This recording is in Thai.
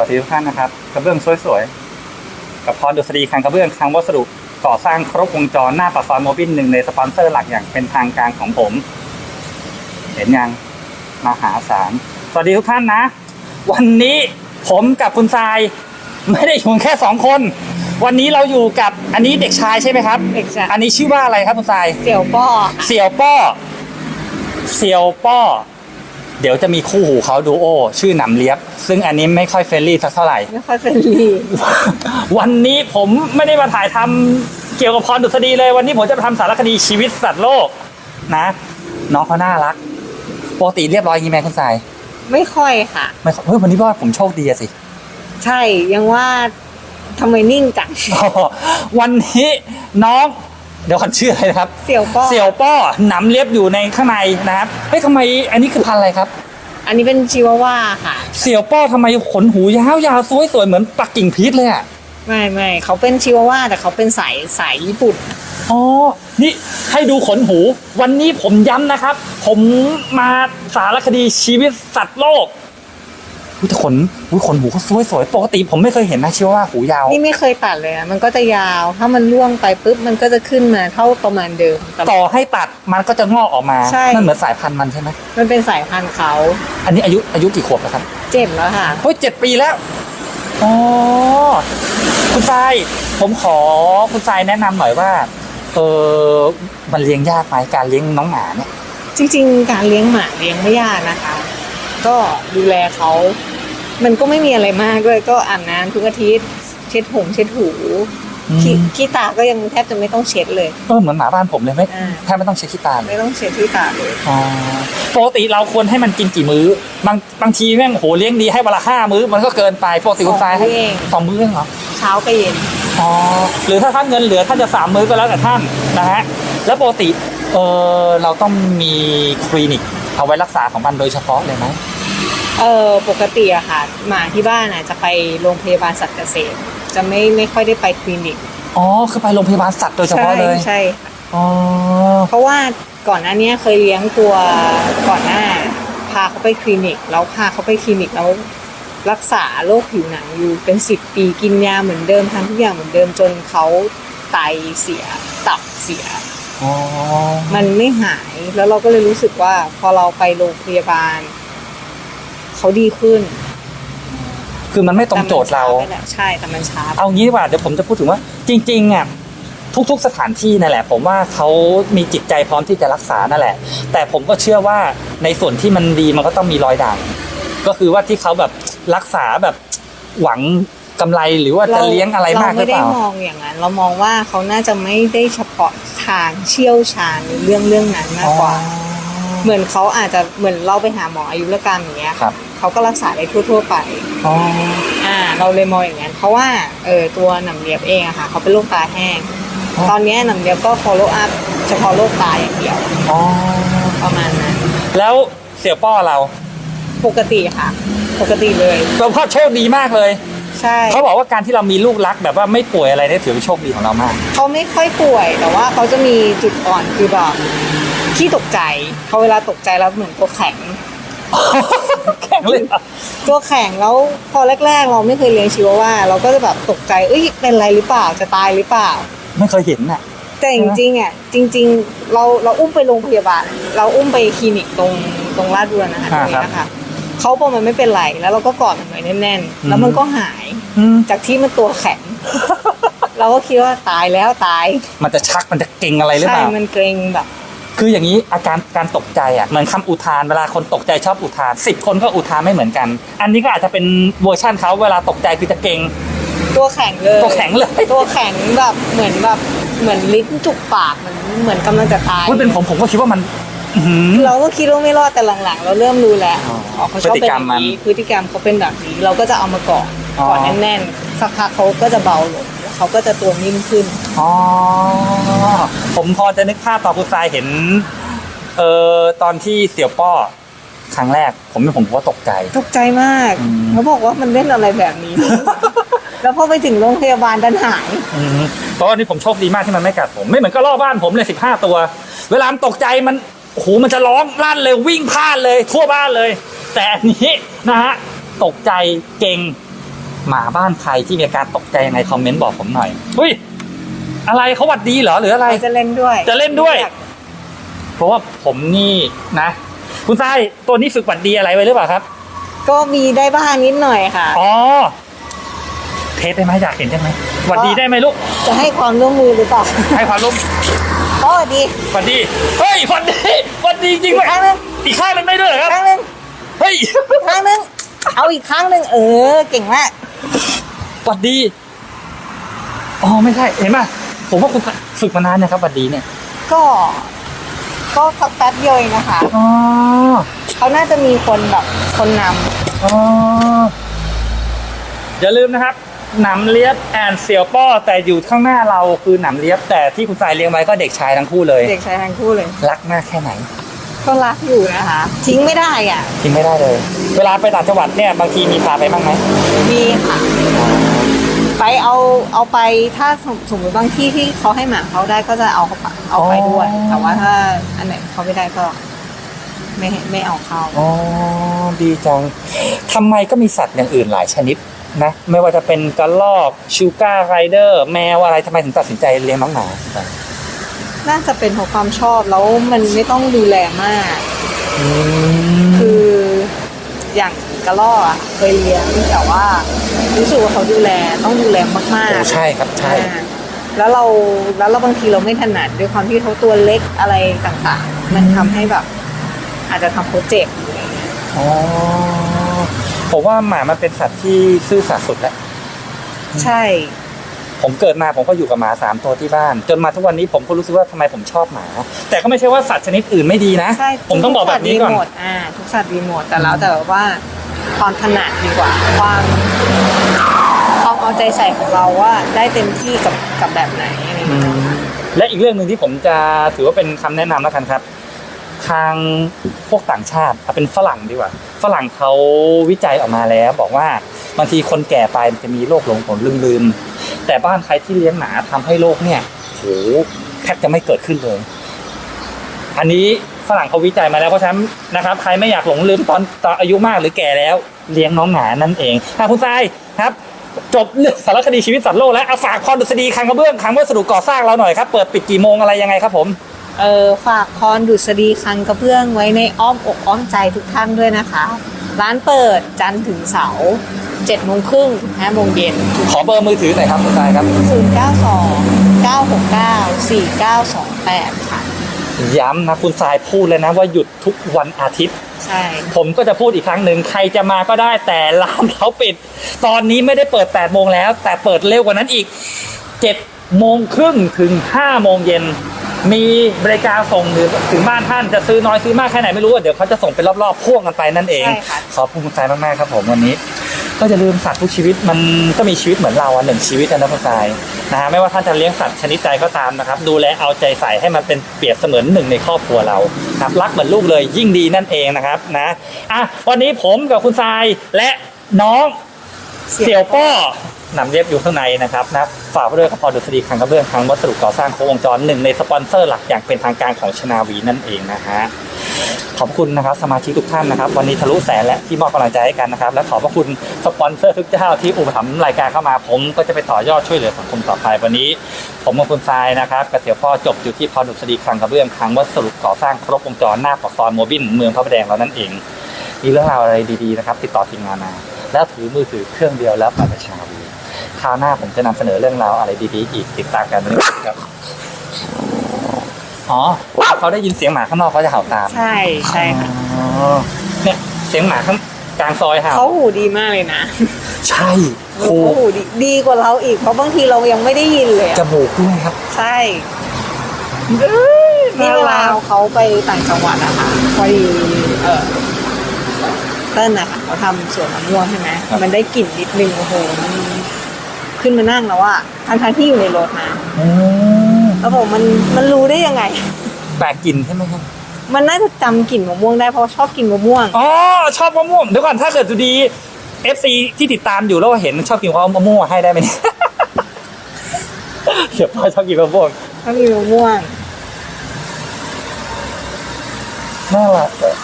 วัสดีทุกท่านนะครับกระเบื้องสวยๆ กับพรดุษฎีคลังกระเบื้องคลังวัสดุก่อสร้างครบวงจรหน้าปากซอยโมบิลหนึ่งในสปอนเซอร์หลักอย่างเป็นทางการของผม เห็นยังมหาศาลสวัสดีทุกท่านนะ วันนี้ผมกับคุณทรายไม่ได้อยู่แค่สองคน วันนี้เราอยู่กับอันนี้เด็กชายใช่ไหมครับเด็กชายอันนี้ชื่อว่าอะไรครับคุณทรายเสี่ยวป้อเสี่ยวป้อเสี่ยวป้อ เดี๋ยวจะมีคู่หูเขาดูโอชื่อหนำเลียบ ซึ่งอันนี้ไม่ค่อยเฟรนลี่สักเท่าไหร่ ไม่ค่อยเฟรนลี่วันนี้ผมไม่ได้มาถ่ายทำเกี่ยวกับพรดุษฎีเลย วันนี้ผมจะมาทำสารคดีชีวิตสัตว์โลกนะ น้องเขาน่ารักปกติเรียบร้อยอยางงี้ไหมคุณสายไม่ค่อยค่ะไม่ค่อยเฮ้ยวันนี้ว่าผมโชคดีอะสิ ใช่ยังว่าทำไมนิ่งจังวันนี้น้อง เดี๋ยวก่อนชื่ออะไรนะครับ เสี่ยวป้อเสี่ยวป้อหนำเลียบอยู่ในข้างในนะครับเฮ้ยทำไมอันนี้คือพันธุ์อะไรครับ อันนี้เป็นชิวาว่าค่ะ เสี่ยวป้อทำไมขนหูยาวๆสวยๆเหมือนปักกิ่งพีชเลยอะไม่ไม่เขาเป็นชิวาว่าแต่เขาเป็นสายสายญี่ปุ่นอ๋อ นี่ให้ดูขนหู วันนี้ผมย้ำนะครับ ผมมาสารคดีชีวิตสัตว์โลก อุ๊ยแต่ขนอุ๊ยขนหูเขาสวยๆปกติผมไม่เคยเห็นนะเชื่อว่าหูยาว นี่ไม่เคยตัดเลยอะมันก็จะยาว ถ้ามันร่วงไปปุ๊บมันก็จะขึ้นมาเท่าประมาณเดิมแต่ต่อให้ตัดมันก็จะงอกออกมาใช่ นั่นเหมือนสายพันธุ์มันใช่ไหมมันเป็นสายพันธุ์เขาอันนี้อายุอายุกี่ขวบแล้วครับเจ็บแล้วค่ะ เฮ้ยเจ็ดปีแล้วอ๋อคุณทรายผมขอคุณทรายแนะนำหน่อยว่าเออมันเลี้ยงยากไหมการเลี้ยงน้องหมาเนี่ย จริงๆ การเลี้ยงหมาเลี้ยงไม่ยากนะคะ ก็ดูแลเขา มันก็ไม่มีอะไรมากด้วยก็อาบน้ำทุกอาทิตย์ เช็ดหงเช็ดหูขี้ขี้ตาก็ยังแทบจะไม่ต้องเช็ดเลย เออเหมือนหมาบ้านผมเลยไม่อ่า แทบไม่ต้องเช็ดขี้ตาเลยไม่ต้องเช็ดที่ตาเลยอ๋อปกติเราควรให้มันกินกี่มื้อ บางบางทีแม่งโหเลี้ยงดีให้วันละห้ามื้อ มันก็เกินไปปกติคุณทรายให้สองมื้อเองสองมื้อเองเหรอ เช้ากับเย็น อ๋อหรือถ้าท่านเงินเหลือท่านจะสามมื้อก็แล้วแต่ท่านนะฮะแล้วปกติเออเราต้องมีคลินิกเอาไว้รักษาของมันโดยเฉพาะเลยไหม เออปกติอะค่ะหมาที่บ้านอะจะไปโรงพยาบาลสัตว์เกษตร จะไม่ไม่ค่อยได้ไปคลินิกอ๋อคือไปโรงพยาบาลสัตว์โดยเฉพาะเลยใช่ค่ะอ๋อเพราะว่าก่อนหน้านี้เคยเลี้ยงตัวก่อนหน้า พาเขาไปคลินิก แล้วพาเขาไปคลินิกแล้วรักษาโรคผิวหนังอยู่เป็นสิบปีกินยาเหมือนเดิมทำทุกอย่างเหมือนเดิมจนเขาไตเสียตับเสียอ๋อมันไม่หายแล้วเราก็เลยรู้สึกว่าพอเราไปโรงพยาบาล เขาดีขึ้นคือมันไม่ตรงโจทย์เราแต่มันช้ไปแหละใช่แต่มันช้าเอางี้ดีกว่าเดี๋ยวผมจะพูดถึงว่า จริงๆอะทุกๆสถานที่นั่นแหละ ผมว่าเขามีจิตใจพร้อมที่จะรักษานั่นแหละ แต่ผมก็เชื่อว่าในส่วนที่มันดีมันก็ต้องมีรอยด่างก็คือว่าที่เขาแบบรักษาแบบหวังกำไรหรือว่าจะเลี้ยงอะไรมากหรือเปล่าเราไม่ได้มองอย่างนั้น เรามองว่าเขาน่าจะไม่ได้เฉพาะทางเชี่ยวชาญในเรื่องเรื่องนั้นมากกว่า เหมือนเขาอาจจะเหมือนเราไปหาหมออายุรกรรมอย่างเงี้ยครับเขาก็รักษาได้ทั่ว ๆ ไปอ๋ออ่าเราเลยมองอย่างนั้นเพราะว่าเออตัวหนำเลียบเองอะค่ะเขาเป็นโรคตาแห้ง ตอนเนี้ยหนำเลียบก็ follow up เฉพาะโรคตาอย่างเดียวอ๋อประมาณนั้นแล้วเสี่ยวป้อเรา ปกติค่ะ ปกติเลยเราพ่อโชคดีมากเลยใช่เขาบอกว่าการที่เรามีลูกรักแบบว่าไม่ป่วยอะไรเนี่ยถือเป็นโชคดีของเรามาก เขาไม่ค่อยป่วยแต่ว่าเขาจะมีจุดอ่อนคือแบบ ขี้ตกใจเขาเวลาตกใจแล้วเหมือนตัวแข็งแข็งเลยเหรอตัวแข็งแล้วพอแรก ๆ เราไม่เคยเลี้ยงชิวาว่า เราก็จะแบบตกใจเอ้ยเป็นอะไรหรือเปล่าจะตายหรือเปล่า ไม่เคยเห็นน่ะแต่จริงๆอะจริง ๆ เราเราอุ้มไปโรงพยาบาล เราอุ้มไปคลินิกตรงตรงลาดดวนนะคะตรงนี้นะคะเขาบอกมันไม่เป็นไรแล้วเราก็กอดมันไว้แน่นๆ แล้วมันก็หายอืมจากที่มันตัวแข็งเราก็คิดว่าตายแล้วตาย มันจะชักมันจะเก่งอะไรหรือใช่เปล่ามันเกรงแบบ คืออย่างนี้อาการการตกใจอะเหมือนคำอุทานเวลาคนตกใจชอบอุทานสิบคนก็อุทานไม่เหมือนกัน อันนี้ก็อาจจะเป็นเวอร์ชั่นเขาเวลาตกใจคือจะเก่งตัวแข็งเลยตัวแข็งเลยตัวแข็งแบบเหมือนแบบเหมือนลิ้นจุกปากเหมือนเหมือนกำลังจะตายพูดเป็นผมผมก็คิดว่ามันอื้อหือเราก็คิดว่าไม่รอดแต่หลังๆ เราเริ่มรู้แล้วอ๋ออ๋อเขาชอบพฤติเป็นกรอรมย่างมันนี้พฤติกรรมเขาเป็นแบบนี้ เราก็จะเอามาก่อนอ๋อก่อนแน่นๆสักพักเขาก็จะเบาลงแล้ว เขาก็จะตัวนิ่มขึ้น อ๋อ ผมพอจะนึกภาพตอนคุณทรายเห็น เอ่อตอนที่เสี่ยวป้อครั้งแรก ผมผมก็ตกใจ ตกใจมาก อืม เขาบอกว่ามันเล่นอะไรแบบนี้ แล้วพอไปถึงโรงพยาบาลดันหาย อืมเพราะว่านี่ผมโชคดีมากที่มันไม่กัดผม ไม่เหมือนก็ล่อบ้านผมเลยสิบห้าตัว เวลามันตกใจมันโอ้โหมันจะร้องลั่นเลยวิ่งพลาดเลย ทั่วบ้านเลย แต่อันนี้นะฮะตกใจเก่ง หมาบ้านใครที่มีอาการตกใจยังไงคอมเมนต์บอกผมหน่อยอุ้ยอะไรเขาหวัดดีเหรอหรืออะไรใครจะเล่นด้วยจะเล่นด้วย เพราะว่าผมนี่นะ คุณทรายตัวนี้ฝึกหวัดดีอะไรไว้หรือเปล่าครับ ก็มีได้บ้างนิดหน่อยค่ะ อ๋อเทสได้ไหมอยากเห็นใช่ไหมหวัดดีได้ไหมลูกจะให้ความร่วมมือหรือเปล่าให้ความร่วมก็ดีหวัดดีเฮ้ยหวัดดีหวัดดีจริงอีด้กวยครั้งหนึงอีกข้างหนึงได้ด้วยเหรออีคกรับครั้งหนึงเฮ้ยอีกครั้งหนึงเอาอีกครั้งหนึงเออเก่งมาก หวัดดี อ๋อไม่ใช่ เห็นป่ะ ผมว่าคุณฝึกมานานนะครับหวัดดีเนี่ย ก็ ก็สักแป๊บเดียวเองนะคะ อ๋อ เขาน่าจะมีคนแบบคนนำอ๋อ อย่าลืมนะครับ หนำเลียบแอนเซียวป้อแต่อยู่ข้างหน้าเราคือหนำเลียบแต่ที่คุณสายเลี้ยงไว้ก็เด็กชายทั้งคู่เลย เด็กชายทั้งคู่เลย รักมากแค่ไหน ก็รักอยู่นะคะ ทิ้งไม่ได้อะ ทิ้งไม่ได้เลย เวลาไปต่างจังหวัดเนี่ยบางทีมีพาไปบ้างไหมมีค่ะ ไปเอาเอาไปถ้าสมสมมติบางที่ที่เขาให้หมาเขาได้ก็จะเอาเขาไปเอาไปด้วย แต่ว่าถ้าอันไหนเขาไม่ได้ก็ ไม่ให้ไม่เอาเข้าอ๋อดีจังทำไมก็มีสัตว์อย่างอื่นหลายชนิดนะไม่ว่าจะเป็นกระรอกชูการ์ไรเดอร์ แมวอะไรทำไมถึงตัดสินใจเลี้ยงน้องหมา น่าจะเป็นเพราะความชอบแล้วมันไม่ต้องดูแลมากอืมคืออย่างกระรอกอะเคยเลี้ยงแต่ว่า รู้สึกว่าเขาดูแลต้องดูแลมากโอ้ๆใช่ครับใช่ อ่าแล้วเราแล้วเราบางทีเราไม่ถนัดด้วยความที่เขาตัวเล็กอะไรต่างๆ มันทำให้แบบ อาจจะทำเขาเจ็บอ๋อผมว่าหมามันเป็นสัตว์ที่ซื่อสัตย์สุดแล้ว ใช่ ผมเกิดมาผมก็อยู่กับหมาสามตัวที่บ้าน จนมาทุกวันนี้ผมก็รู้สึกว่าทำไมผมชอบหมา แต่ก็ไม่ใช่ว่าสัตว์ชนิดอื่นไม่ดีนะ ใช่ผมต้องบอกแบบนี้ก่อน ทุสัตว์ดีหมดอ่าทุกสัตว์ดีหมดแต่แล้วแต่ว่าความถนัดดีกว่า ความความเอาใจใส่ของเราว่าได้เต็มที่กับกับแบบไหนอะไรอย่างเงี้ยค่ะ และอีกเรื่องหนึ่งที่ผมจะถือว่าเป็นคำแนะนำแล้วกันครับ ทางพวกต่างชาติเอาเป็นฝรั่งดีกว่า ฝรั่งเขาวิจัยออกมาแล้ว บอกว่าบางทีคนแก่ไปมันจะมีโรคหลงผลลืมลืมๆ แต่บ้านใครที่เลี้ยงหมาทำให้โรคเนี่ยโหแทบจะไม่เกิดขึ้นเลย อันนี้ฝรั่งเขาวิจัยมาแล้วเพราะฉะนั้นนะครับใครไม่อยากหลงลืมตอนตอนอายุมากหรือแก่แล้ว เลี้ยงน้องหมานั่นเองอะคุณทรายครับจบเรื่องสารคดีชีวิตสัตว์โลกแล้วเอาฝากพรดุษฎีคังกระเบื้องคังวัสดุก่อสร้างเราหน่อยครับ เปิดปิดกี่โมงอะไรยังไงครับผมเออฝากพรดุษฎีคังกระเบื้องไว้ในอ้อมอกอ้อมใจทุกท่านด้วยนะคะ ร้านเปิดจันทร์ถึงเสาร์เจ็ดโมงครึ่งถึงห้าโมงเย็นขอเบอร์มือถือหน่อยครับคุณทรายครับ ศูนย์เก้าสองเก้าหกเก้าสี่เก้าสองแปดค่ะ ย้ำนะคุณทรายพูดเลยนะว่าหยุดทุกวันอาทิตย์ ใช่ ผมก็จะพูดอีกครั้งหนึ่งใครจะมาก็ได้แต่ร้านเขาปิด ตอนนี้ไม่ได้เปิด8โมงแล้ว แต่เปิดเร็วกว่านั้นอีก7โมงครึ่งถึง5โมงเย็น มีบริการส่งหรือถึงบ้านท่านจะซื้อน้อยซื้อมากแค่ไหนไม่รู้อะเดี๋ยวเขาจะส่งเป็นรอบๆพ่วงกันไปนั่นเองใช่ค่ะ ขอบคุณคุณทรายมากๆครับผมวันนี้ ก็จะลืมสัตว์ทุกชีวิตมันก็มีชีวิตเหมือนเราอะหนึ่งชีวิตนะคุณทรายนะฮะไม่ว่าท่านจะเลี้ยงสัตว์ชนิดใดก็ตามนะครับดูแลเอาใจใส่ให้มันเป็นเปรียบเสมือนหนึ่งในครอบครัวเราครับรักเหมือนลูกเลยยิ่งดีนั่นเองนะครับนะอะวันนี้ผมกับคุณทรายและน้อง เสี่ยวป้อ นำเรียบอยู่ข้างในนะครับนะฝากไว้ด้วยกับพอดุษฎีคังกระเบื้องคลังวัสดุก่อสร้างโครงวงจรหนึ่งในสปอนเซอร์หลักอย่างเป็นทางการของชนาวีนั่นเองนะฮะขอบคุณนะครับสมาชิกทุกท่านนะครับ วันนี้ทะลุแสนและที่มอบกำลังใจให้กันนะครับ และขอบพระคุณสปอนเซอร์ทุกเจ้าที่อุปถัมภ์รายการเข้ามาผมก็จะไปต่อยอดช่วยเหลือสังคมต่อไปวันนี้ ผมกับคุณทรายนะครับเกษตรพ่อจบอยู่ที่พอดุษฎีคลังกระเบื้องคลังวัสดุก่อสร้างครบวงจรหน้าปากซอยโมบินเมืองพระประแดงเรานั่นเองมีเรื่องราวอะไรดีๆนะครับ ติดต่อทีมงานมาแล้วถือมือถือเครื่องเดียวแล้วไปประชาวี คราวหน้าผมจะนำเสนอเรื่องราวอะไรดีๆอีกติดตามกันนะครับอ๋อเขาได้ยินเสียงหมาข้างนอกเขาจะเห่าตามใช่ใช่ค่ะอ๋อเนี่ยเสียงหมาข้างกลางซอยเห่าเขาหูดีมากเลยนะ ใช่โคเขาหูดีดีกว่าเราอีกเพราะบางทีเรายังไม่ได้ยินเลยจอะมูกด้วยครับ ใช่นี่เวลาเขาไปต่างจังหวัดนะคะพอดีเออเต้นนะคะเขาทำสวนมะม่วงใช่ไหมครับมันได้กลิ่นนิดนึงโอ้โหมัน ขึ้นมานั่งแล้วอะทั้งทที่อยู่ในรถนะอืมแล้วผมมันมันรู้ได้ยังไง แปลกกลินใช่ไหมครับ มันน่าจะจำกลิ่นมะม่วงได้เพราะชอบกินมะม่วง อ๋อชอบมะม่วงเดี๋ยวก่อนถ้าเกิดดูดี FC ที่ติดตามอยู่แล้วเห็นชอบกินเขาเอามะม่วงมาให้ได้ไหมเนี่ย เดี๋ยวพ่อชอบกินมะม่วงชอบกินมะม่วงน่ารักอะ